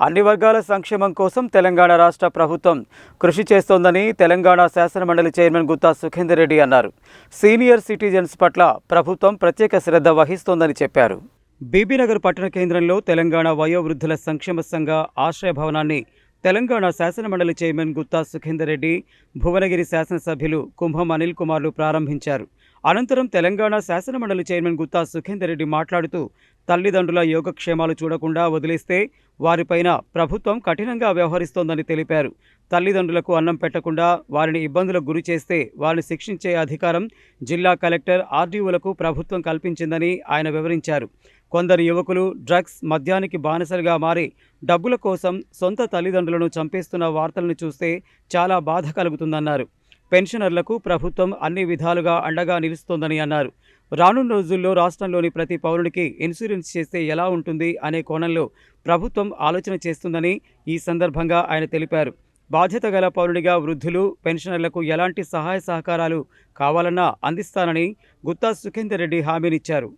అన్ని వర్గాల సంక్షేమం కోసం తెలంగాణ రాష్ట్ర ప్రభుత్వం కృషి చేస్తోందని తెలంగాణ శాసనమండలి చైర్మన్ గుత్తా సుఖేందర్ రెడ్డి అన్నారు. సీనియర్ సిటిజన్స్ పట్ల ప్రభుత్వం ప్రత్యేక శ్రద్ధ వహిస్తోందని చెప్పారు. బీబీనగర్ పట్టణ కేంద్రంలో తెలంగాణ వయోవృద్ధుల సంక్షేమ సంఘ ఆశ్రయ భవనాన్ని తెలంగాణ శాసనమండలి చైర్మన్ గుత్తా సుఖేందర్ రెడ్డి భువనగిరి శాసనసభ్యులు కుంభం అనిల్ కుమార్లు ప్రారంభించారు. అనంతరం తెలంగాణ శాసనమండలి చైర్మన్ గుత్తా సుఖేందర్ రెడ్డి మాట్లాడుతూ తల్లిదండ్రుల యోగక్షేమాలు చూడకుండా వదిలేస్తే వారిపైన ప్రభుత్వం కఠినంగా వ్యవహరిస్తోందని తెలిపారు. తల్లిదండ్రులకు అన్నం పెట్టకుండా వారిని ఇబ్బందులకు గురి చేస్తే వారిని శిక్షించే అధికారం జిల్లా కలెక్టర్ ఆర్డీఓలకు ప్రభుత్వం కల్పించిందని ఆయన వివరించారు. కొందరు యువకులు డ్రగ్స్ మద్యానికి బానిసలుగా మారి డబ్బుల కోసం సొంత తల్లిదండ్రులను చంపేస్తున్న వార్తలను చూస్తే చాలా బాధ కలుగుతుందన్నారు. పెన్షనర్లకు ప్రభుత్వం అన్ని విధాలుగా అండగా నిలుస్తోందని అన్నారు. రానున్న రోజుల్లో రాష్ట్రంలోని ప్రతి పౌరుడికి ఇన్సూరెన్స్ చేస్తే ఎలా ఉంటుంది అనే కోణంలో ప్రభుత్వం ఆలోచన చేస్తుందని ఈ సందర్భంగా ఆయన తెలిపారు. బాధ్యత గల పౌరుడిగా వృద్ధులు పెన్షనర్లకు ఎలాంటి సహాయ సహకారాలు కావాలన్నా అందిస్తానని గుత్తా సుఖేందర్ రెడ్డి హామీనిచ్చారు.